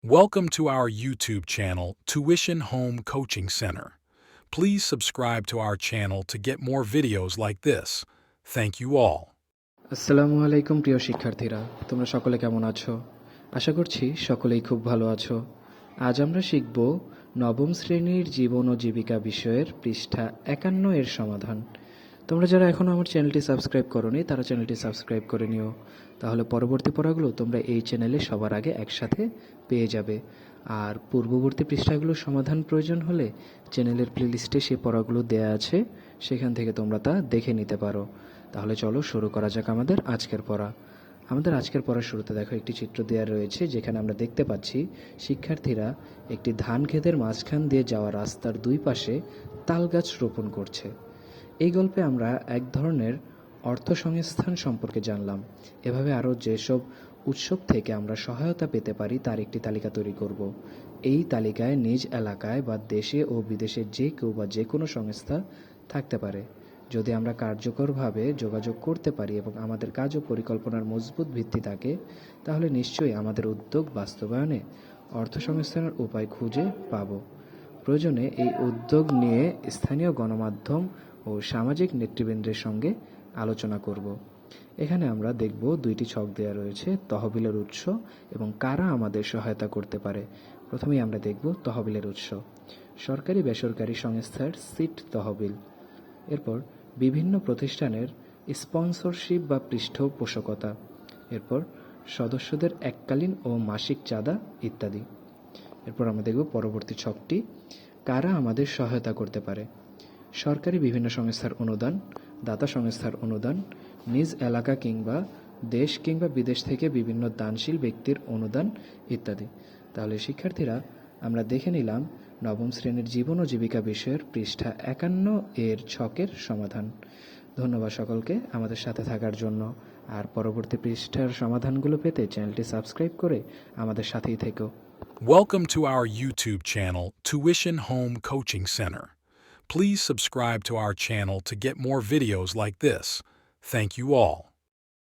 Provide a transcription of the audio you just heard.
Welcome to our YouTube channel, Tuition Home Coaching Center. Please subscribe to our channel to get more videos like this. Thank you all. আসসালামু আলাইকুম প্রিয় শিক্ষার্থীরা তোমরা সকলে কেমন আছো আশা করছি সকলেই খুব ভালো আছো আজ আমরা শিখব নবম শ্রেণীর জীবন ও জীবিকা বিষয়ের পৃষ্ঠা একান্ন এর সমাধান তোমরা যারা এখনও আমার চ্যানেলটি সাবস্ক্রাইব করোনি, তারা চ্যানেলটি সাবস্ক্রাইব করে নিও। তাহলে পরবর্তী পড়াগুলো তোমরা এই চ্যানেলে সবার আগে একসাথে পেয়ে যাবে। আর পূর্ববর্তী পৃষ্ঠাগুলোর সমাধান প্রয়োজন হলে চ্যানেলের প্লেলিস্টে সেই পড়াগুলো দেয়া আছে, সেখান থেকে তোমরা তা দেখে নিতে পারো। তাহলে চলো শুরু করা যাক আমাদের আজকের পড়া। আমাদের আজকের পড়ার শুরুতে দেখো একটি চিত্র দেওয়া রয়েছে, যেখানে আমরা দেখতে পাচ্ছি, শিক্ষার্থীরা একটি ধান ক্ষেতের মাঝখান দিয়ে যাওয়া রাস্তার দুই পাশে তাল গাছ রোপণ করছে। এই গল্পে আমরা এক ধরনের অর্থ সংস্থান সম্পর্কে জানলাম। এভাবে আরও যেসব উৎসব থেকে আমরা সহায়তা পেতে পারি, তার একটি তালিকা তৈরি করব। এই তালিকায় নিজ এলাকায় বা দেশে ও বিদেশে যে কেউ বা যে কোনো সংস্থা থাকতে পারে। যদি আমরা কার্যকরভাবে যোগাযোগ করতে পারি এবং আমাদের কাজ ও পরিকল্পনার মজবুত ভিত্তি থাকে, তাহলে নিশ্চয়ই আমাদের উদ্যোগ বাস্তবায়নে অর্থ সংস্থানের উপায় খুঁজে পাব। প্রয়োজনে এই উদ্যোগ নিয়ে স্থানীয় গণমাধ্যম ও সামাজিক নেতৃবৃন্দের সঙ্গে আলোচনা করব। এখানে আমরা দেখব দুইটি ছক দেওয়া রয়েছে, তহবিলের উৎস এবং কারা আমাদের সহায়তা করতে পারে। প্রথমেই আমরা দেখব তহবিলের উৎস। সরকারি বেসরকারি সংস্থার সিট তহবিল। এরপর বিভিন্ন প্রতিষ্ঠানের স্পন্সরশিপ বা পৃষ্ঠপোষকতা। এরপর সদস্যদের এককালীন ও মাসিক চাঁদা ইত্যাদি। এরপর আমরা দেখব পরবর্তী ছকটি, কারা আমাদের সহায়তা করতে পারে। সরকারি বিভিন্ন সংস্থার অনুদান দাতা সংস্থার অনুদান নিজ এলাকা কিংবা দেশ কিংবা বিদেশ থেকে বিভিন্ন দানশীল ব্যক্তির অনুদান ইত্যাদি। তাহলে শিক্ষার্থীরা আমরা দেখে নিলাম নবম শ্রেণির জীবন ও জীবিকা বিষয়ের পৃষ্ঠা একান্ন এর ছকের সমাধান। ধন্যবাদ সকলকে আমাদের সাথে থাকার জন্য। আর পরবর্তী পৃষ্ঠার সমাধানগুলো পেতে চ্যানেলটি সাবস্ক্রাইব করে আমাদের সাথেই থেকো। Welcome to our YouTube channel, Tuition Home Coaching Center. Please subscribe to our channel to get more videos like this. Thank you all.